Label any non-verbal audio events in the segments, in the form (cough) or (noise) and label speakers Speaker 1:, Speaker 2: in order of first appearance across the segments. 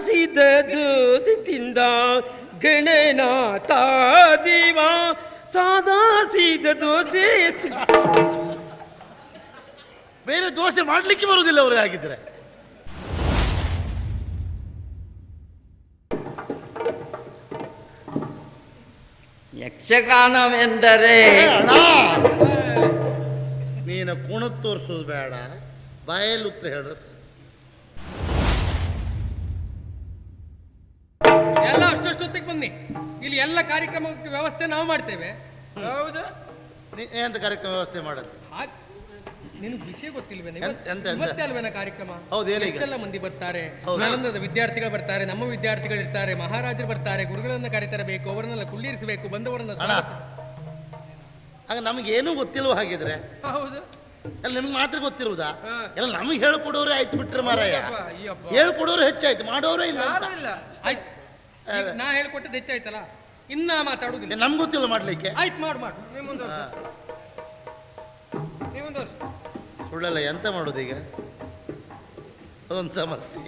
Speaker 1: ಸಿದ ದೋಸಿತಿಂದ ಗಣನಾಥ ದೇವ ಸಾದಾ ಸೀದ ದೋಸೆ ತಿ-
Speaker 2: ಬೇರೆ ದೋಸೆ ಮಾಡ್ಲಿಕ್ಕೆ ಬರುವುದಿಲ್ಲ ಅವರು ಆಗಿದ್ರೆ
Speaker 3: ಯಕ್ಷಗಾನವೆಂದರೆ!
Speaker 2: ನೀನು ಕುಣ ತೋರಿಸೋದು ಬೇಡ. ಬಾಯಲ್ಲಿ ಉತ್ತರ ಹೇಳ್ರೆ
Speaker 4: ಇಲ್ಲಿ ಎಲ್ಲ ಕಾರ್ಯಕ್ರಮಕ್ಕೆ ವ್ಯವಸ್ಥೆ ನಾವು ಮಾಡ್ತೇವೆ.
Speaker 1: ಹೌದು.
Speaker 2: ಏನಂತ ಎಂತ ಕಾರ್ಯಕ್ರಮ ವ್ಯವಸ್ಥೆ ಮಾಡೋದು?
Speaker 4: ನಿನಗೆ ವಿಷಯ ಗೊತ್ತಿಲ್ವೇನೆ? ಕಾರ್ಯಕ್ರಮ. ಎಷ್ಟೆಲ್ಲ ಮಂದಿ ಬರ್ತಾರೆ?
Speaker 2: ಹೌದು.
Speaker 4: ವಿದ್ಯಾರ್ಥಿಗಳು ಬರ್ತಾರೆ ನಮ್ಮ ವಿದ್ಯಾರ್ಥಿಗಳು ಇರ್ತಾರೆ ಮಹಾರಾಜರು ಬರ್ತಾರೆ ಗುರುಗಳನ್ನ ಕರೆತರಬೇಕು ಅವರನ್ನೆಲ್ಲ ಕುಳ್ಳಿರಿಸಬೇಕು ಬಂದವರನ್ನ
Speaker 2: ಆಗ ನಮಗೇನು ಗೊತ್ತಿಲ್ವ ಹಾಗಿದ್ರೆ?
Speaker 1: ಹೌದು.
Speaker 2: ಎಲ್ಲ ನಿಮ್ಗೆ ಮಾತ್ರ ಗೊತ್ತಿರುವುದಾ? ಎಲ್ಲ ನಮಗೆ ಹೇಳ್ಕೊಡೋರೆ ಆಯ್ತು ಬಿಟ್ರೆ ಮಾರಾಯ. ಹೇಳ್ಕೊಡೋರು ಹೆಚ್ಚಾಯ್ತು ಮಾಡೋರೇ ಇಲ್ಲ ಅಂತ.
Speaker 1: ಯಾರು ಇಲ್ಲ.
Speaker 4: ಆಯ್ತು. ಈಗ ನಾ ಹೇಳ್ಕೊಟ್ಟದ್ದು ಹೆಚ್ಚಾಯ್ತಲ್ಲ ಇನ್ನ ಮಾತಾಡುದಿಲ್ಲ.
Speaker 2: ನಮ್ಗೆ ಗೊತ್ತಿಲ್ಲ ಮಾಡ್ಲಿಕ್ಕೆ.
Speaker 4: ಆಯ್ತು ಮಾಡು ಮಾಡು.
Speaker 2: ಸುಳ್ಳಲ್ಲ ಎಂತ ಮಾಡೋದು ಈಗ? ಅದೊಂದು ಸಮಸ್ಯೆ.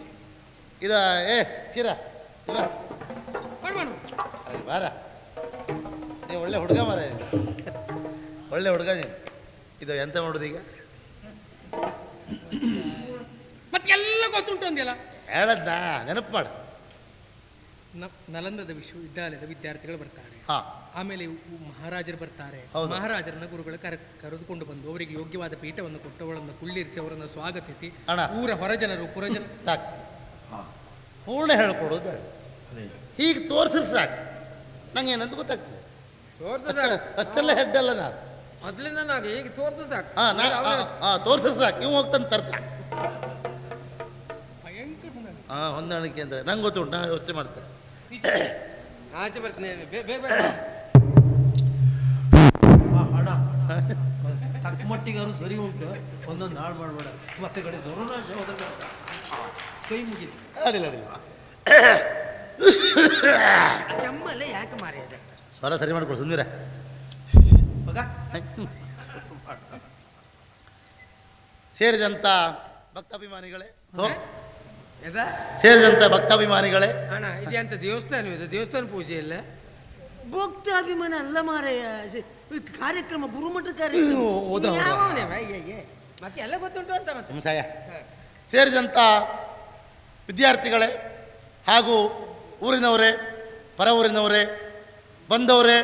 Speaker 2: ಇದ ಏ ಕಿರ ಇಲ್ಲ
Speaker 4: ಮಾಡು ಮಾಡು.
Speaker 2: ಅಲ್ಲಿ ಬಾರ. ನೀವು ಒಳ್ಳೆ ಹುಡುಗ ಮಾರ ಒಳ್ಳೆ ಹುಡುಗ ನೀನು. ಇದು ಎಂತ ಮಾಡೋದು ಈಗ?
Speaker 4: ಮತ್ತೆ ಎಲ್ಲ ಗೊತ್ತುಂಟು ಅಂದಿಲ್ಲ
Speaker 2: ಹೇಳದ್ನಾ? ನೆನಪು ಮಾಡು.
Speaker 4: ನಲಂದದ ವಿಶ್ವವಿದ್ಯಾಲಯದ ವಿದ್ಯಾರ್ಥಿಗಳು ಬರ್ತಾರೆ.
Speaker 2: ಹಾ.
Speaker 4: ಆಮೇಲೆ ಇವು ಮಹಾರಾಜರು ಬರ್ತಾರೆ. ಮಹಾರಾಜರನ್ನ ಗುರುಗಳು ಕರೆ ಕರೆದುಕೊಂಡು ಬಂದು ಅವರಿಗೆ ಯೋಗ್ಯವಾದ ಪೀಠವನ್ನು ಕೊಟ್ಟು ಅವಳನ್ನು ಕುಳ್ಳಿರಿಸಿ ಅವರನ್ನು ಸ್ವಾಗತಿಸಿ
Speaker 2: ಅಣ್ಣ.
Speaker 4: ಊರ ಹೊರಜನರು ಪುರಜನ
Speaker 2: ಸಾಕು. ಪೂರ್ಣ ಹೇಳ್ಕೊಡೋದು ಬೇಡ. ಹೀಗೆ ತೋರಿಸಿದ್ರೆ ಸಾಕು. ನಂಗೆ ಏನಂತ ಗೊತ್ತಾಗ್ತದೆ ಅಷ್ಟೆಲ್ಲ ಹೆಡ್ ಅಲ್ಲ ನಾನು.
Speaker 1: ಮೊದಲಿಂದ ನಾನು ಈಗ ತೋರಿಸ ಸಾಕು.
Speaker 2: ಹಾ ಹಾಂ ತೋರಿಸಿದ್ರೆ ಸಾಕು. ನೀವು ಹೋಗ್ತಾನೆ ತರ್ತ. ಹಾಂ ಹೊಂದಾಣಿಕೆ ಅಂತ ನಂಗೆ ಗೊತ್ತುಂಟು ನಾನು ವ್ಯವಸ್ಥೆ ಮಾಡ್ತೇನೆ.
Speaker 1: ಆಚೆ ಬರ್ತೀನಿ.
Speaker 5: ಹಣ ತಕ್ಕ ಮಟ್ಟಿಗಾರು ಸರಿ ಉಂಟು. ಒಂದೊಂದು ಹಾಳು ಮಾಡಬೇಡ. ಮತ್ತೆ ಕಡೆ ಸರ್ವನಾಶ ಹೋದ್ರೆ ಕೈ ಮುಗಿತು.
Speaker 2: ಅಡಿಲ್ಲ ಅಡಿಲ್ಲ
Speaker 1: ಕೆಮ್ಮಲ್ಲೇ ಯಾಕೆ ಮಾರಿಯದೆ
Speaker 2: ಸ್ವರ ಸರಿ ಮಾಡ್ಕೊಡು ಸುಮ್ಮನೆ
Speaker 5: ಮಗ.
Speaker 2: ಸೇರಿದಂಥ ಭಕ್ತಾಭಿಮಾನಿಗಳೇ ಹೋ
Speaker 1: ಎದ
Speaker 2: ಸೇರಿದಂಥ ಭಕ್ತಾಭಿಮಾನಿಗಳೇ.
Speaker 1: ಅಣ್ಣ ಇದು ಎಂತ ದೇವಸ್ಥಾನ ಇದು? ದೇವಸ್ಥಾನ ಪೂಜೆ ಇಲ್ಲ? ಭಕ್ತಾಭಿಮಾನ ಅಲ್ಲ ಮಾರಯ್ಯ ಈ ಕಾರ್ಯಕ್ರಮ ಗುರುಮಠ ಕಾರ್ಯಕ್ರಮ ಗೊತ್ತುಂಟು ಅಂತ ಸಂಶಯ
Speaker 2: ಸಂಸಾಯ ಸೇರಿದಂಥ ವಿದ್ಯಾರ್ಥಿಗಳೇ ಹಾಗೂ ಊರಿನವರೇ ಪರ ಊರಿನವರೇ ಬಂದವರೇ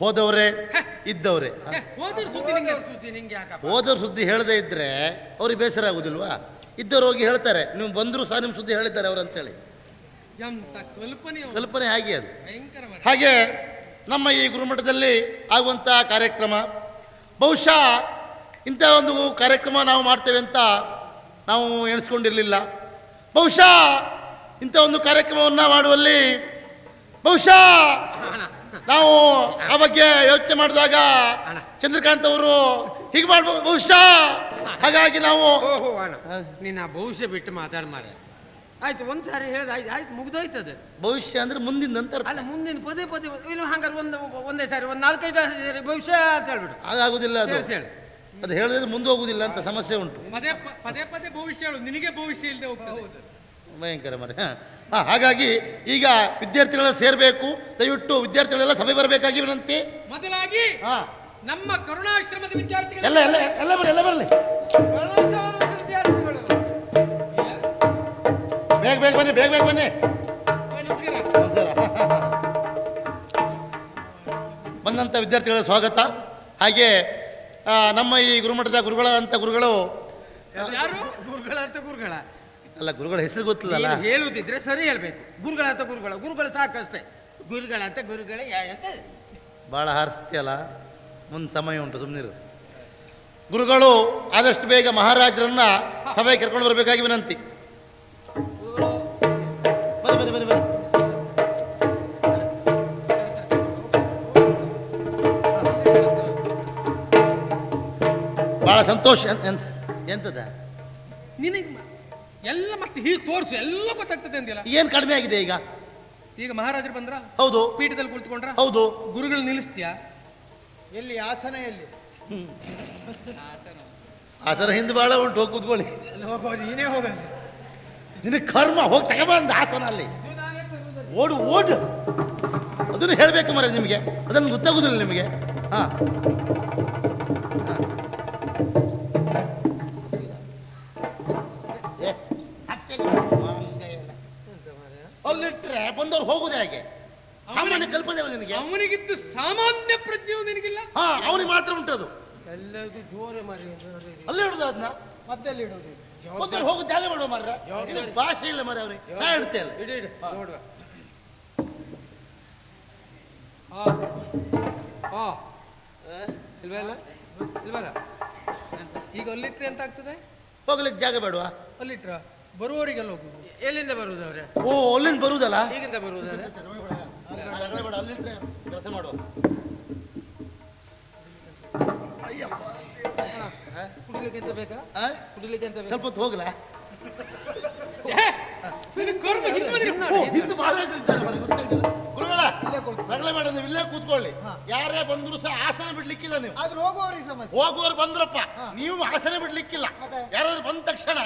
Speaker 2: ಹೋದವರೇ ಇದ್ದವರೇ.
Speaker 4: ಏ, ಹೋದ್ರು ಸುದ್ದಿ ನಿಂಗೆ?
Speaker 1: ಸುದ್ದಿ ನಿಂಗೆ ಯಾಕಪ್ಪ?
Speaker 2: ಹೋದವ್ರ ಸುದ್ದಿ ಹೇಳದೇ ಇದ್ದರೆ ಅವ್ರಿಗೆ ಬೇಸರ ಆಗುದಿಲ್ವಾ? ಇದ್ದವ್ರು ಹೋಗಿ ಹೇಳ್ತಾರೆ ನೀವು ಬಂದರೂ ಸಹ ನಿಮ್ಮ ಸುದ್ದಿ ಹೇಳಿದ್ದಾರೆ ಅವ್ರು ಅಂತೇಳಿ.
Speaker 4: ಎಂತ ಕಲ್ಪನೆ
Speaker 2: ಹಾಗೆ ಅದು.
Speaker 4: ಭಯಂಕರ
Speaker 2: ಹಾಗೆ ನಮ್ಮ ಈ ಗುರುಮಠದಲ್ಲಿ ಆಗುವಂಥ ಕಾರ್ಯಕ್ರಮ ಬಹುಶಃ ಇಂಥ ಒಂದು ಕಾರ್ಯಕ್ರಮ ನಾವು ಮಾಡ್ತೇವೆ ಅಂತ ನಾವು ಎಣಿಸ್ಕೊಂಡಿರಲಿಲ್ಲ. ಬಹುಶಃ ಇಂಥ ಒಂದು ಕಾರ್ಯಕ್ರಮವನ್ನು ಮಾಡುವಲ್ಲಿ ಬಹುಶಃ ನಾವು ಆ ಬಗ್ಗೆ ಯೋಚನೆ ಮಾಡಿದಾಗ ಚಂದ್ರಕಾಂತ್ ಅವರು ಹೀಗೆ ಮಾಡ್ಬೋದು. ಬಹುಶಃ ಹಾಗಾಗಿ ನಾವು
Speaker 1: ಓಹೋ ಅಣ್ಣ ನಿನ್ನ ಭವಿಷ್ಯ ಬಿಟ್ಟು ಮಾತಾಡ ಮಾರೆ ಆಯ್ತು ಒಂದು ಸಾರಿ ಹೇಳ್ದ ಆಯ್ತು ಆಯ್ತು ಅದು.
Speaker 2: ಭವಿಷ್ಯ ಅಂದ್ರೆ ಮುಂದಿನ ನಂತರ.
Speaker 1: ಅಲ್ಲ ಮುಂದಿನ ಪದೇ ಪದೇ ಇಲ್ಲ ಹಂಗಾರೆ ಒಂದು ಒಂದೇ ಸಾರಿ ಒಂದು ನಾಲ್ಕೈದು ಸಾರಿ ಭವಿಷ್ಯ ಅಂತ ಹೇಳ್ಬಿಡು.
Speaker 2: ಹಾಗಾಗುದಿಲ್ಲ ಅದು.
Speaker 1: ಹೇಳಿ ಹೇಳು.
Speaker 2: ಅದು ಹೇಳಿದ್ರೆ ಮುಂದೆ ಹೋಗುದಿಲ್ಲ ಅಂತ ಸಮಸ್ಯೆ ಉಂಟು.
Speaker 4: ಪದೇ ಪ- ಪದೇ ಪದೇ ಭವಿಷ್ಯ ಹೇಳು ನಿನಗೆ ಭವಿಷ್ಯ ಇಲ್ಲದೆ ಹೋಗ್ತದೆ.
Speaker 2: ಭಯಂಕರ ಮರೆ ಹಾಂ ಹಾಗಾಗಿ ಈಗ ವಿದ್ಯಾರ್ಥಿಗಳೆಲ್ಲ ಸೇರಬೇಕು ದಯವಿಟ್ಟು ವಿದ್ಯಾರ್ಥಿಗಳೆಲ್ಲ ಸಭೆ ಬರಬೇಕಾಗಿ ವಿನಂತಿ.
Speaker 4: ಮೊದಲಾಗಿ
Speaker 2: ಹಾಂ.
Speaker 4: ನಮ್ಮ ಕರುಣಾಶ್ರಮದ ವಿದ್ಯಾರ್ಥಿಗಳು
Speaker 2: ಎಲ್ಲ ಎಲ್ಲ ಎಲ್ಲ ಬರಲಿ ಎಲ್ಲ ಬರಲಿ. ಬೇಗ ಬೇಗ ಬನ್ನಿ ಬೇಗ ಬೇಗ ಬನ್ನಿ. ಬಂದಂಥ ವಿದ್ಯಾರ್ಥಿಗಳ ಸ್ವಾಗತ. ಹಾಗೆ ನಮ್ಮ ಈ ಗುರುಮಠದ ಗುರುಗಳಾದಂಥ ಗುರುಗಳು
Speaker 1: ಯಾರು? ಗುರುಗಳ ಅಂತ ಗುರುಗಳ.
Speaker 2: ಅಲ್ಲ ಗುರುಗಳ ಹೆಸರು ಗೊತ್ತಿಲ್ಲಲ್ಲ.
Speaker 1: ನೀನು ಹೇಳುದಿದ್ರೆ ಸರಿ ಹೇಳ್ಬೇಕು. ಗುರುಗಳ ಅಂತ ಗುರುಗಳ ಗುರುಗಳು ಸಾಕಷ್ಟೇ. ಗುರುಗಳ ಅಂತ ಗುರುಗಳ ಯಾ- ಅಂತ
Speaker 2: ಭಾಳ ಹಾರಿಸ್ತೀಯಲ್ಲ. ಮುಂದೆ ಸಮಯ ಉಂಟು ಸುಮ್ಮನಿರು ಗುರುಗಳು ಆದಷ್ಟು ಬೇಗ ಮಹಾರಾಜರನ್ನ ಸಭೆ ಕರ್ಕೊಂಡು ಬರಬೇಕಾಗಿ ವಿನಂತಿ. ಬನ್ನಿ ಬನ್ನಿ ಬನ್ನಿ ಬನ್ನಿ. ಭಾಳ ಸಂತೋಷ ಎಂತದ?
Speaker 4: ನಿನಗೆ ಎಲ್ಲ ಮತ್ತೆ ಹೀಗೆ ತೋರಿಸು ಎಲ್ಲ ಗೊತ್ತಾಗ್ತದೆ ಅಂದಿಲ್ಲ
Speaker 2: ಏನು ಕಡಿಮೆ ಆಗಿದೆ ಈಗ?
Speaker 4: ಈಗ ಮಹಾರಾಜರು ಬಂದ್ರ?
Speaker 2: ಹೌದು.
Speaker 4: ಪೀಠದಲ್ಲಿ ಕುಳಿತುಕೊಂಡ್ರ?
Speaker 2: ಹೌದು.
Speaker 4: ಗುರುಗಳು ನಿಲ್ಲಿಸ್ತೀಯಾ?
Speaker 5: ಎಲ್ಲಿ ಆಸನ ಎಲ್ಲಿ
Speaker 2: ಆಸನ ಹಿಂದೆ ಭಾಳ ಉಂಟು ಹೋಗಿ ಕೂತ್ಕೊಳ್ಳಿ.
Speaker 5: ಅಲ್ಲಿ ಹೋಗೋದು ನೀನೇ ಹೋಗಲ್ಲ
Speaker 2: ನಿನ್ನ ಕರ್ಮ ಹೋಗಿ ತಗೊಂಬಂದ ಆಸನ ಅಲ್ಲಿ ಓಡು ಓಡು. ಅದನ್ನು ಹೇಳಬೇಕು ಮರ ನಿಮಗೆ. ಅದನ್ನು ಗೊತ್ತಾಗುದಿಲ್ಲ ನಿಮಗೆ. ಹಾ. ಅಲ್ಲಿಟ್ರೆ ಬಂದವ್ರು ಹೋಗುದೇ ಹಾಗೆ. ಸಾಮಾನ್ಯ ಕಲ್ಪನೆ ನಿನಗೆ.
Speaker 4: ಅವನಿಗಿದ್ದು ಸಾಮಾನ್ಯ ಪ್ರಜ್ಞೆಯು ನಿನಗಿಲ್ಲ?
Speaker 2: ಹಾ ಅವನಿಗೆ ಮಾತ್ರ ಉಂಟದು.
Speaker 1: ಎಲ್ಲದು ಜೋರೆ ಮಾರಿ
Speaker 2: ಅಲ್ಲೇ ಇಡುದು ಅದನ್ನ?
Speaker 1: ಮತ್ತೆಲ್ಲಿ ಇಡೋದು?
Speaker 2: ಬಂದವ್ರು ಹೋಗು ಜಾಗ ಮಾಡುವ ಮಾರ್ರ. ಭಾಷೆ ಇಲ್ಲ ಮರ ಅವ್ರಿಗೆ. ನಾ ಇಡ್ತೇ ಅಲ್ಲ.
Speaker 1: ಇಡಿ ಇಡಿ ನೋಡುವ. ಹಾ. ಹಾ. ಇಲ್ವಲ್ಲ ಇಲ್ವಲ್ಲ
Speaker 4: ಈಗ ಅಲ್ಲಿಟ್ರೆ ಎಂತ ಆಗ್ತದೆ?
Speaker 2: ಹೋಗ್ಲಿಕ್ಕೆ ಜಾಗ ಬೇಡವಾ?
Speaker 4: ಅಲ್ಲಿಟ್ರ ಬರುವವರಿಗೆಲ್ಲ ಹೋಗುದು
Speaker 1: ಎಲ್ಲಿಂದ ಬರುವುದು ಅವ್ರೆ?
Speaker 2: ಓ ಅಲ್ಲಿಂದ ಬರುವುದಲ್ಲ
Speaker 1: ಈಗಿಂದ
Speaker 2: ಬೇಡ ಅಲ್ಲಿಂದ ಕೆಲಸ ಮಾಡುವ
Speaker 1: ಕುಡಿಲಿಕ್ಕೆ ಅಂತ ಬೇಕಾ? ಕುಡಿಲಿಕ್ಕೆ ಅಂತ ಬೇಕಾ?
Speaker 2: ಸ್ವಲ್ಪ ಹೊತ್ತು ಹೋಗ್ಲಾ?
Speaker 4: ಹಿಂದೆ
Speaker 2: ಮಹಾರಾಜರು ಇದ್ದಾರೆ ಮರೆ, ಗೊತ್ತಾಗಿಲ್ಲ. ಗುರುಗಳ ರಗಳೆ ಬೇಡ ನೀವು ಇಲ್ಲೇ ಕೂತ್ಕೊಳ್ಳಿ. ಯಾರೇ ಬಂದ್ರು ಸಹ ಆಸನ ಬಿಡ್ಲಿಕ್ಕಿಲ್ಲ ನೀವು.
Speaker 1: ಆದ್ರೆ ಹೋಗುವವರಿಗೆ ಸಮಸ್ಯೆ.
Speaker 2: ಹೋಗುವವರು ಬಂದ್ರಪ್ಪ ನೀವು ಆಸನ ಬಿಡ್ಲಿಕ್ಕಿಲ್ಲ. ಯಾರಾದ್ರೂ ಬಂದ ತಕ್ಷಣ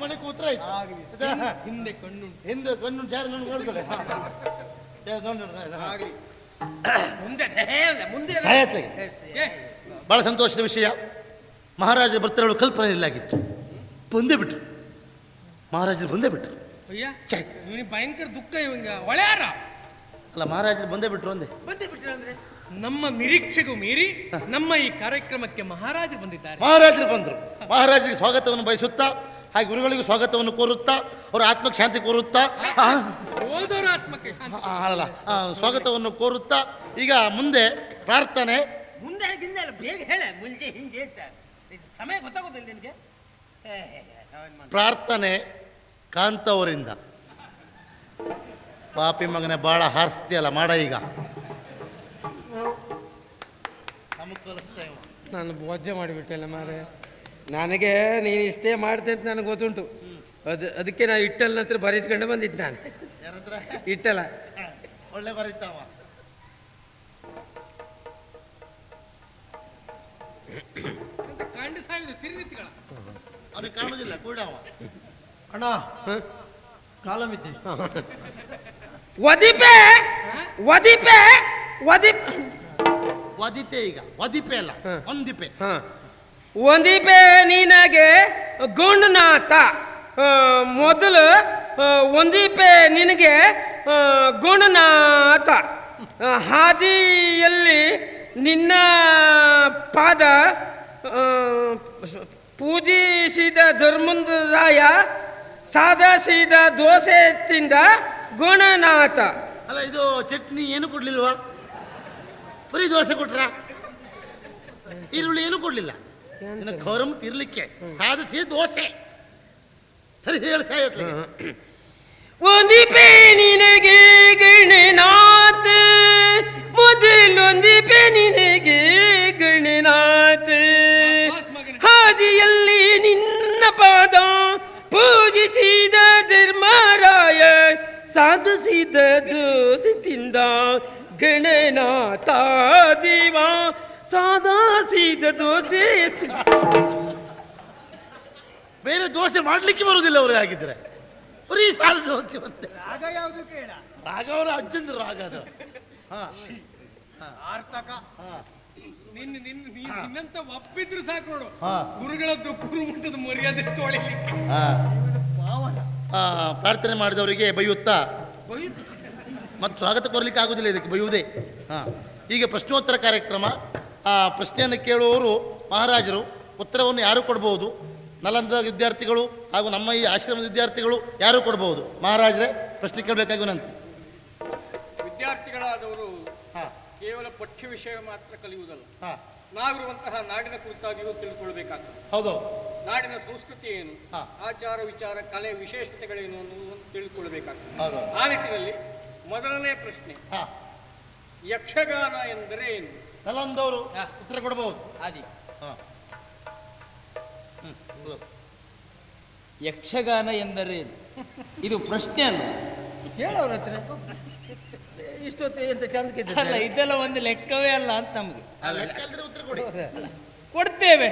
Speaker 2: ಮನೆ ಕೂತ್ರ
Speaker 4: ಹಿಂದೆ ಕಣ್ಣು
Speaker 2: ಹಿಂದೆ ಕಣ್ಣು ಜಾರಿ ನೋಡಿ ನೋಡ್ಕೊಳ್ಳಿ ನೋಡಿ,
Speaker 1: ಮುಂದೆ ಮುಂದೆ
Speaker 2: ಬಹಳ ಸಂತೋಷದ ವಿಷಯ. ಮಹಾರಾಜ ಬರ್ತಿರಲು ಕಲ್ಪನೆ ಇಲ್ಲಾಗಿತ್ತು ಬಂದೇ ಬಿಟ್ರು ಮಹಾರಾಜರು ಬಂದೇ ಬಿಟ್ರು
Speaker 4: ಅಯ್ಯ ಭಯಂಕರ ದುಃಖ ಇವಂಗ ಒಳ್ಳೆಯಾರ
Speaker 2: ಅಲ್ಲ ಮಹಾರಾಜರು ಬಂದೇ ಬಿಟ್ರು ಅಂದೆ.
Speaker 1: ಬಂದೇ
Speaker 4: ನಮ್ಮ ನಿರೀಕ್ಷೆಗೂ ಮೀರಿ ನಮ್ಮ ಈ ಕಾರ್ಯಕ್ರಮಕ್ಕೆ ಮಹಾರಾಜರು ಬಂದಿದ್ದಾರೆ.
Speaker 2: ಮಹಾರಾಜರು ಬಂದರು. ಮಹಾರಾಜರಿಗೆ ಸ್ವಾಗತವನ್ನು ಬಯಸುತ್ತಾ ಹಾಗೆ ಗುರುಗಳಿಗೂ ಸ್ವಾಗತವನ್ನು ಕೋರುತ್ತಾ ಅವರ ಆತ್ಮಕ್ಕೆ ಶಾಂತಿ ಕೋರುತ್ತಾ ಆ,
Speaker 4: ಆತ್ಮಕ್ಕೆ ಶಾಂತಿ
Speaker 2: ಅಲ್ಲ ಸ್ವಾಗತವನ್ನು ಕೋರುತ್ತಾ ಈಗ ಮುಂದೆ ಪ್ರಾರ್ಥನೆ.
Speaker 1: ಮುಂದೆ ಹಿಂದೆ ಅಲ್ಲ ಬೇಗ ಹೇಳ ಮುಂದೆ ಹಿಂದೆ ಅಂತ ಇದು ಸಮಯ ಗೊತ್ತಾಗೋದಿಲ್ಲ ನಿನಗೆ? ಏ,
Speaker 2: ಪ್ರಾರ್ಥನೆ ಕಾಂತವರಿಂದ. ಪಾಪಿ ಮಗನೇ ಭಾಳ ಹಾರಿಸ್ತೀಯಲ್ಲ ಮಾಡ ಈಗ.
Speaker 1: ನಾನು ಬೊಜ್ಜೆ ಮಾಡಿಬಿಟ್ಟೆಲ್ಲ ಮಾರೆ ನನಗೆ ನೀನು ಇಷ್ಟೇ ಮಾಡ್ತೆ ಅಂತ ನನಗೆ ಗೊತ್ತುಂಟು. ಅದು ಅದಕ್ಕೆ ನಾನು ಇಟ್ಟಲ್ ನಂತರ ಬರೆಸ್ಕೊಂಡು ಬಂದಿದ್ದು ನಾನು.
Speaker 2: ಯಾರತ್ರ
Speaker 1: ಇಟ್ಟಲ್ಲ
Speaker 2: ಒಳ್ಳೆ ಬರೀತಾವ.
Speaker 4: ಕಂಡು
Speaker 5: ಅಣ್ಣ ಕಾಲಮಿತಿ.
Speaker 1: ಒದಿಪೆ ಒದಿಪೆ ಒದಿಪ್
Speaker 2: ವದಿತೆ ಈಗ. ವದಿಪೆ ಅಲ್ಲ. ಒಂದಿಪೆ
Speaker 1: ಹ. ಒಂದಿಪೆ ನಿನಗೆ ಗುಣನಾಥ. ಮೊದಲು ಒಂದಿಪೆ ನಿನಗೆ ಗುಣನಾಥ. ಹಾದಿಯಲ್ಲಿ ನಿನ್ನ ಪಾದ ಪೂಜಿಸಿದ ಧರ್ಮರಾಯ ಸಾಧಿಸಿದ ದೋಸೆ ತಿಂದ ಗುಣನಾಥ.
Speaker 2: ಅಲ್ಲ ಇದು ಚಟ್ನಿ ಏನು ಕೊಡ್ಲಿಲ್ವಾ? ಬರೀ ದೋಸೆ ಕೊಟ್ರ? ಈರುಳ್ಳಿ ಏನು ಕೊಡ್ಲಿಲ್ಲ. ಇನ್ನು ಕೌರಮ್ ತಿರ್ಲಿಕ್ಕೆ ಸಾಧಿಸಿ ದೋಸೆ. ಸರಿ ಹೇಳಿ ಸಾಯತ್ಲೆ.
Speaker 1: ಒಂದಿಪೆ ನಿನಗೆ ಗಣನಾಥ. ಮೊದಲೊಂದಿಪೆ ನಿನಗೆ ಗಣನಾಥ. ಹಾದಿಯಲ್ಲಿ ನಿನ್ನ ಪಾದ ಪೂಜಿಸಿದ ಧರ್ಮರಾಯ ಸಾಧಿಸಿದ ದೋಸೆ ತಿಂದ ಗಣನಾಥ ಜೀವ ಸಾದಾ ಸೀದ ದೋಸೆ
Speaker 2: ಬೇರೆ ದೋಸೆ ಮಾಡ್ಲಿಕ್ಕೆ ಬರುವುದಿಲ್ಲ ಅವರು ಆಗಿದ್ರೆ ಬರೀ ಸಾಲ ದೋಸೆ ಮತ್ತೆ. ರಾಗ ಅವರ ಅಜ್ಜಂದ್ರು ರಾಗ ಅದು. ಹಾ.
Speaker 4: ನಿನ್ನ ನಿನ್ನ ನಿನ್ನಂತ ಒಪ್ಪಿದ್ರು ಸಾಕು ನೋಡು. ಗುರುಗಳದ್ದು ಗುರುಮುಟ್ಟದ ಮರ್ಯಾದೆ ತೊಳಿಲಿಕ್ಕೆ.
Speaker 2: ಹಾ. ಆ, ಪ್ರಾರ್ಥನೆ ಮಾಡಿದವರಿಗೆ ಬೈಯುತ್ತಾ ಮತ್ತು ಸ್ವಾಗತ ಕೊರಲಿಕ್ಕೆ ಆಗುವುದಿಲ್ಲ ಇದಕ್ಕೆ ಬೈಯುವುದೇ ಹಾಂ. ಈಗ ಪ್ರಶ್ನೋತ್ತರ ಕಾರ್ಯಕ್ರಮ. ಆ ಪ್ರಶ್ನೆಯನ್ನು ಕೇಳುವವರು ಮಹಾರಾಜರು ಉತ್ತರವನ್ನು ಯಾರು ಕೊಡ್ಬೋದು? ನಲಂದ ವಿದ್ಯಾರ್ಥಿಗಳು ಹಾಗೂ ನಮ್ಮ ಈ ಆಶ್ರಮದ ವಿದ್ಯಾರ್ಥಿಗಳು ಯಾರು ಕೊಡ್ಬೋದು? ಮಹಾರಾಜರೇ ಪ್ರಶ್ನೆ ಕೇಳಬೇಕಾಗಿ ವಿನಂತಿ.
Speaker 3: ವಿದ್ಯಾರ್ಥಿಗಳಾದವರು
Speaker 2: ಹಾಂ.
Speaker 3: ಕೇವಲ ಪಠ್ಯ ವಿಷಯ ಮಾತ್ರ ಕಲಿಯುವುದಲ್ಲ.
Speaker 2: ಹಾಂ.
Speaker 3: ನಾವಿರುವಂತಹ ನಾಡಿನ ಕುರಿತಾಗಿಯೂ ತಿಳ್ಕೊಳ್ಬೇಕಾಗ್ತದೆ.
Speaker 2: ಹೌದು.
Speaker 3: ನಾಡಿನ ಸಂಸ್ಕೃತಿ ಏನು?
Speaker 2: ಹಾ.
Speaker 3: ಆಚಾರ ವಿಚಾರ ಕಲೆ ವಿಶೇಷತೆಗಳೇನು ಅನ್ನೋದು ತಿಳ್ಕೊಳ್ಬೇಕಾಗ್ತದೆ.
Speaker 2: ಹೌದು.
Speaker 3: ಆ ನಿಟ್ಟಿನಲ್ಲಿ ಮೊದಲನೇ ಪ್ರಶ್ನೆ.
Speaker 2: ಹಾ.
Speaker 3: ಯಕ್ಷಗಾನ ಎಂದರೆ ಏನು?
Speaker 2: ನಲಂದವರು ಉತ್ತರ ಕೊಡಬಹುದು
Speaker 6: ಆದಿ
Speaker 2: ಹಾಂ. ಹ್ಞೂ
Speaker 6: ಯಕ್ಷಗಾನ ಎಂದರೇನು (laughs) ಇದು ಪ್ರಶ್ನೆ ಅಲ್ಲ.
Speaker 1: ಹೇಳವ್ರ ಹತ್ರ. ಇಷ್ಟೊತ್ತು ಎಂತ ಚಂದ
Speaker 6: ಅಲ್ಲ ಇದೆಲ್ಲ ಒಂದು ಲೆಕ್ಕವೇ ಅಲ್ಲ ಅಂತ ನಮಗೆ.
Speaker 2: ಆ ಲೆಕ್ಕ ಉತ್ತರ ಕೊಡಿ.
Speaker 6: ಕೊಡ್ತೇವೆ.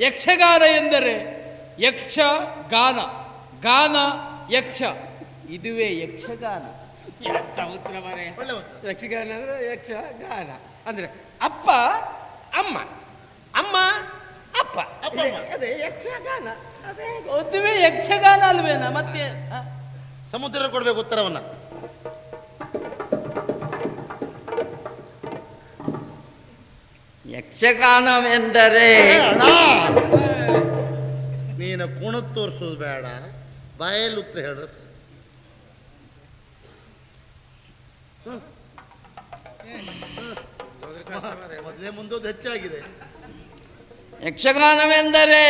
Speaker 6: ಯಕ್ಷಗಾನ ಎಂದರೆ ಯಕ್ಷ ಗಾನ ಗಾನ ಯಕ್ಷ. ಇದುವೇ ಯಕ್ಷಗಾನ. ಎಂತ ಉತ್ತರ
Speaker 2: ಉತ್ತರ.
Speaker 1: ಯಕ್ಷಗಾನ ಅಂದ್ರೆ ಯಕ್ಷಗಾನ. ಅಂದ್ರೆ ಅಪ್ಪ ಅಮ್ಮ. ಅಮ್ಮ ಅಪ್ಪ. ಅದೇ ಯಕ್ಷಗಾನ. ಅದೇ
Speaker 6: ಒದ್ದುವೆ ಯಕ್ಷಗಾನ ಅಲ್ವೇನ? ಮತ್ತೆ?
Speaker 2: ಸಮುದ್ರ ಕೊಡ್ಬೇಕು ಉತ್ತರವನ್ನ.
Speaker 7: ಯಕ್ಷಗಾನವೆಂದರೆ
Speaker 2: ಅಣ್ಣ! ನೀನು ಕುಣ ತೋರಿಸೋದು ಬೇಡ. ಬಾಯಲ್ಲಿ ಉತ್ತರ ಹೇಳ್ರ ಮೊದಲೇ ಮುಂದೋದು ಹೆಚ್ಚಾಗಿದೆ.
Speaker 7: ಯಕ್ಷಗಾನವೆಂದರೆ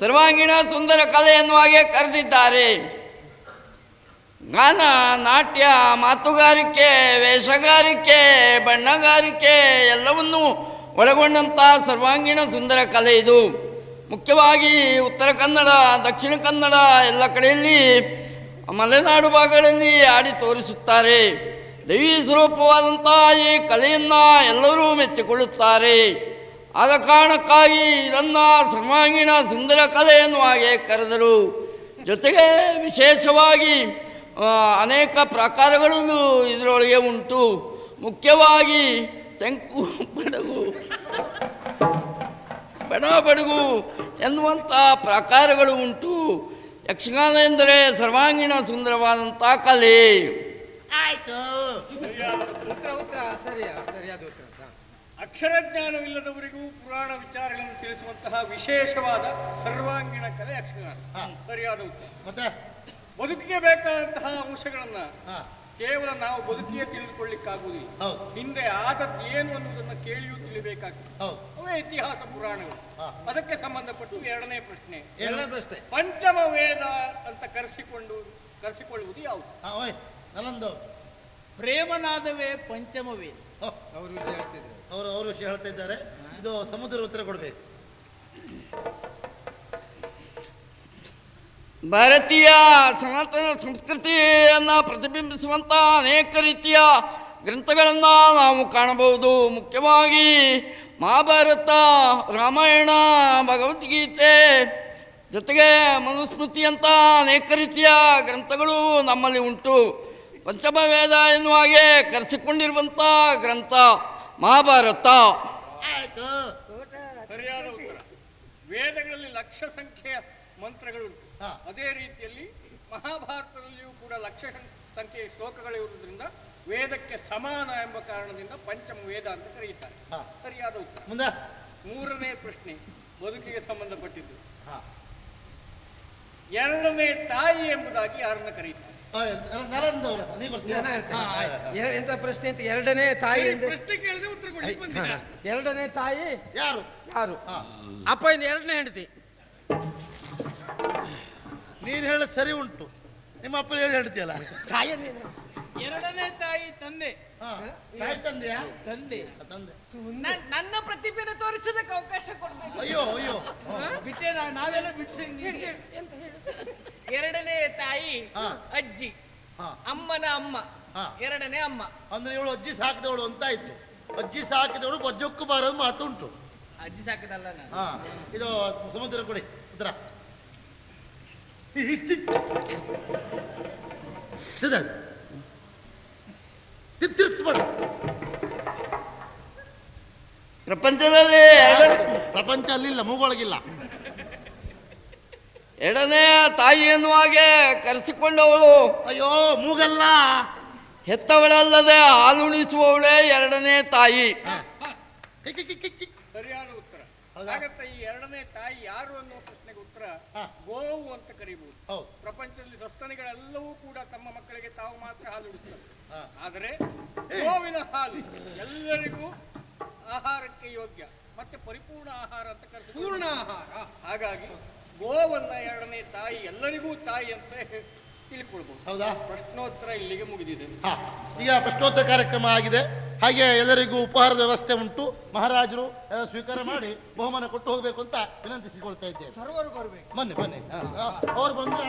Speaker 7: ಸರ್ವಾಂಗೀಣ ಸುಂದರ ಕಲೆ ಎನ್ನುವಾಗೆ ಕರೆದಿದ್ದಾರೆ. ಗಾನ, ನಾಟ್ಯ, ಮಾತುಗಾರಿಕೆ, ವೇಷಗಾರಿಕೆ, ಬಣ್ಣಗಾರಿಕೆ ಎಲ್ಲವನ್ನೂ ಒಳಗೊಂಡಂಥ ಸರ್ವಾಂಗೀಣ ಸುಂದರ ಕಲೆ ಇದು. ಮುಖ್ಯವಾಗಿ ಉತ್ತರ ಕನ್ನಡ, ದಕ್ಷಿಣ ಕನ್ನಡ ಎಲ್ಲ ಕಡೆಯಲ್ಲಿ ಮಲೆನಾಡು ಭಾಗಗಳಲ್ಲಿ ಆಡಿ ತೋರಿಸುತ್ತಾರೆ. ದೈವಿ ಸ್ವರೂಪವಾದಂಥ ಈ ಕಲೆಯನ್ನು ಎಲ್ಲರೂ ಮೆಚ್ಚಿಕೊಳ್ಳುತ್ತಾರೆ. ಆದ ಕಾರಣಕ್ಕಾಗಿ ಇದನ್ನು ಸರ್ವಾಂಗೀಣ ಸುಂದರ ಕಲೆ ಹಾಗೆ ಕರೆದರು. ಜೊತೆಗೆ ವಿಶೇಷವಾಗಿ ಅನೇಕ ಪ್ರಕಾರಗಳು ಇದರೊಳಗೆ ಉಂಟು. ಮುಖ್ಯವಾಗಿ ತೆಂಕು, ಬಡಗು, ಬಡ ಬಡಗು ಎನ್ನುವಂಥ ಪ್ರಕಾರಗಳು ಉಂಟು. ಯಕ್ಷಗಾನ ಎಂದರೆ ಸರ್ವಾಂಗೀಣ ಸುಂದರವಾದಂಥ ಕಲೆ.
Speaker 2: ಆಯ್ತು.
Speaker 1: ಉತ್ತರ ಉತ್ತರ ಸರಿಯಾ ಸರಿಯಾದ ಉತ್ತರ ಅಕ್ಷರ
Speaker 3: ಅಕ್ಷರಜ್ಞಾನವಿಲ್ಲದವರಿಗೂ ಪುರಾಣ ವಿಚಾರಗಳನ್ನು ತಿಳಿಸುವಂತಹ ವಿಶೇಷವಾದ ಸರ್ವಾಂಗೀಣ ಕಲೆ ಅಕ್ಷರ. ಸರಿಯಾದ ಉತ್ತರ.
Speaker 2: ಮತ್ತೆ?
Speaker 3: ಬದುಕಿಗೆ ಬೇಕಾದಂತಹ ಅಂಶಗಳನ್ನ
Speaker 2: ಹಾ.
Speaker 3: ಕೇವಲ ನಾವು ಬದುಕಿಗೆ ತಿಳಿದುಕೊಳ್ಳಿಕ್ಕಾಗುವುದಿಲ್ಲ.
Speaker 2: ಹಿಂದೆ.
Speaker 3: ಆದದ್ದು ಏನು ಅನ್ನುವುದನ್ನು ಕೇಳಿಯೂ ತಿಳಿಬೇಕಾಗ್ತದೆ. ಅವೇ ಇತಿಹಾಸ ಪುರಾಣಗಳು. ಅದಕ್ಕೆ ಸಂಬಂಧಪಟ್ಟು ಎರಡನೇ ಪ್ರಶ್ನೆ.
Speaker 1: ಪ್ರಶ್ನೆ.
Speaker 3: ಪಂಚಮ ವೇದ ಅಂತ ಕರೆಸಿಕೊಂಡು ಕರೆಸಿಕೊಳ್ಳುವುದು ಯಾವುದು?
Speaker 2: ನಲಂದು
Speaker 6: ಪ್ರೇಮನಾದವೇ ಪಂಚಮವೇ.
Speaker 1: ಅವರು ವಿಷಯ ಹೇಳ್ತಿದ್ರು.
Speaker 2: ಅವರು ಅವರು ವಿಷಯ ಹೇಳ್ತಾ ಇದ್ದಾರೆ ಇದು ಸಮುದ್ರ ಉತ್ತರ ಕೊಡಬೇಕು.
Speaker 7: ಭಾರತೀಯ ಸನಾತನ ಸಂಸ್ಕೃತಿಯನ್ನು ಪ್ರತಿಬಿಂಬಿಸುವಂಥ ಅನೇಕ ರೀತಿಯ ಗ್ರಂಥಗಳನ್ನು ನಾವು ಕಾಣಬಹುದು. ಮುಖ್ಯವಾಗಿ ಮಹಾಭಾರತ ರಾಮಾಯಣ ಭಗವದ್ಗೀತೆ ಜೊತೆಗೆ ಮನುಸ್ಮೃತಿಯಂಥ ಅನೇಕ ರೀತಿಯ ಗ್ರಂಥಗಳು ನಮ್ಮಲ್ಲಿ ಉಂಟು. ಪಂಚಮ ವೇದ ಎನ್ನುವ ಹಾಗೆ ಕರೆಸಿಕೊಂಡಿರುವಂಥ ಗ್ರಂಥ ಮಹಾಭಾರತ.
Speaker 2: ಆಯ್ತು.
Speaker 3: ಸರಿಯಾದ ಉತ್ತರ. ವೇದಗಳಲ್ಲಿ ಲಕ್ಷ ಸಂಖ್ಯೆಯ ಮಂತ್ರಗಳು
Speaker 2: ಹಾ.
Speaker 3: ಅದೇ ರೀತಿಯಲ್ಲಿ ಮಹಾಭಾರತದಲ್ಲಿಯೂ ಕೂಡ ಲಕ್ಷ ಸಂಖ್ಯೆ ಸಂಖ್ಯೆಯ ಶ್ಲೋಕಗಳಿರುವುದರಿಂದ ವೇದಕ್ಕೆ ಸಮಾನ ಎಂಬ ಕಾರಣದಿಂದ ಪಂಚಮ ವೇದ ಅಂತ ಕರೆಯುತ್ತಾರೆ.
Speaker 2: ಹಾ.
Speaker 3: ಸರಿಯಾದ ಉತ್ತರ.
Speaker 2: ಮುಂದೆ?
Speaker 3: ಮೂರನೇ ಪ್ರಶ್ನೆ ಬದುಕಿಗೆ ಸಂಬಂಧಪಟ್ಟಿದ್ದು.
Speaker 2: ಹಾ.
Speaker 3: ಎರಡನೇ ತಾಯಿ ಎಂಬುದಾಗಿ ಯಾರನ್ನು ಕರೆಯುತ್ತಾರೆ?
Speaker 1: ಎಂತ ಪ್ರಶ್ನೆ ಅಂತ ಎರಡನೇ ತಾಯಿ
Speaker 4: ಪ್ರಶ್ನೆ ಕೇಳಿದ್ರೆ ಉತ್ತರ ಕೊಡ್ಲಿಕ್ಕೆ
Speaker 1: ಎರಡನೇ ತಾಯಿ?
Speaker 2: ಯಾರು?
Speaker 1: ಯಾರು?
Speaker 2: ಹಾ.
Speaker 1: ಅಪ್ಪ ಇನ್ನು ಎರಡನೇ ಹೆಂಡತಿ.
Speaker 2: ನೀನು ಹೇಳ ಸರಿ ಉಂಟು. ನಿಮ್ಮ ಅಪ್ಪ ಹೇಳಿ ಹೇಳ್ತೀಯಲ್ಲ
Speaker 1: ತಾಯಿ.
Speaker 6: ಎರಡನೇ ತಾಯಿ ತಂದೆ.
Speaker 2: ಹಾ ತಾಯಿ ತಂದೆಯಾ?
Speaker 6: ತಂದೆ.
Speaker 2: ತಂದೆ.
Speaker 6: ನನ್ನ ಪ್ರತಿಭೆನ ತೋರಿಸೋದಕ್ಕೆ ಅವಕಾಶ ಕೊಡ್ಬೇಕು.
Speaker 2: ಅಯ್ಯೋ ಅಯ್ಯೋ.
Speaker 6: ಬಿಟ್ಟೆ ನೀಡಿ ಅಂತ ಬಿಟ್ಟೆ ಎರಡನೇ ತಾಯಿ
Speaker 2: ಹಾ.
Speaker 6: ಅಜ್ಜಿ
Speaker 2: ಹಾ.
Speaker 6: ಅಮ್ಮನ ಅಮ್ಮ
Speaker 2: ಹಾ.
Speaker 6: ಎರಡನೇ ಅಮ್ಮ.
Speaker 2: ಅಂದ್ರೆ ಇವಳು ಅಜ್ಜಿ ಸಾಕಿದವಳು ಅಂತ ಇತ್ತು ಅಜ್ಜಿ ಸಾಕಿದವಳು ಬಜ್ಜಕ್ಕು ಬಾರದು ಮಾತು ಉಂಟು
Speaker 6: ಅಜ್ಜಿ ಸಾಕಿದಲ್ಲ ನಾನು.
Speaker 2: ಹಾ. ಇದು ಸಮುದ್ರ ಕೊಡಿ ಉತ್ತರ. ತಿರ್ಸ್ಬೇಡ.
Speaker 7: ಪ್ರಪಂಚದಲ್ಲಿ
Speaker 2: ಪ್ರಪಂಚ ಅಲ್ಲಿಲ್ಲ ಮೂಗೊಳಗಿಲ್ಲ.
Speaker 7: ಎರಡನೇ ತಾಯಿ ಎನ್ನುವ ಹಾಗೆ ಕರೆಸಿಕೊಂಡವಳು.
Speaker 2: ಅಯ್ಯೋ ಮೂಗಲ್ಲ.
Speaker 7: ಹೆತ್ತವಳಲ್ಲದೆ ಹಾಲುಣಿಸುವವಳೇ ಎರಡನೇ ತಾಯಿ.
Speaker 2: ಹಾ. ಕಿ, ಕಿ, ಕಿ, ಕಿ, ಕಿ.
Speaker 3: ಸರಿಯಾದ ಉತ್ತರ? ಹಾಗಂತ ಈ ಎರಡನೇ ತಾಯಿ ಯಾರು ಅನ್ನೋ ಪ್ರಶ್ನೆಗೆ ಉತ್ತರ ಗೋವು ಅಂತ ಕರೀಬಹುದು
Speaker 2: ಹೌದು.
Speaker 3: ಪ್ರಪಂಚದಲ್ಲಿ ಸಸ್ತನಿಗಳೆಲ್ಲವೂ ಕೂಡ ತಮ್ಮ ಮಕ್ಕಳಿಗೆ ತಾವು ಮಾತ್ರ ಹಾಲು ಇಡುತ್ತಾರೆ ಆದರೆ ಗೋವಿನ ಹಾಲು ಎಲ್ಲರಿಗೂ ಆಹಾರಕ್ಕೆ ಯೋಗ್ಯ ಮತ್ತೆ ಪರಿಪೂರ್ಣ ಆಹಾರ ಅಂತ ಕರೆಸಿ
Speaker 4: ಪೂರ್ಣ ಆಹಾರ.
Speaker 3: ಹಾಗಾಗಿ ಗೋವನ್ನ ಎರಡನೇ ತಾಯಿ ಎಲ್ಲರಿಗೂ ತಾಯಿ ಅಂತ ತಿಳ್ಕೊಳ್ಬಹುದು
Speaker 2: ಹೌದಾ?
Speaker 3: ಪ್ರಶ್ನೋತ್ತರ ಇಲ್ಲಿಗೆ ಮುಗಿದಿದೆ.
Speaker 2: ಹಾ ಈಗ ಪ್ರಶ್ನೋತ್ತರ ಕಾರ್ಯಕ್ರಮ ಆಗಿದೆ. ಹಾಗೆ ಎಲ್ಲರಿಗೂ ಉಪಹಾರದ ವ್ಯವಸ್ಥೆ ಉಂಟು. ಮಹಾರಾಜರು ಸ್ವೀಕಾರ ಮಾಡಿ ಬಹುಮಾನ ಕೊಟ್ಟು ಹೋಗಬೇಕು ಅಂತ ವಿನಂತಿಸಿಕೊಳ್ತಾ ಇದ್ದೇವೆ
Speaker 5: ಸರ್ವರು ಬರಬೇಕು.
Speaker 2: ಬನ್ನಿ ಬನ್ನಿ. ಅವ್ರು ಬಂದ್ರೆ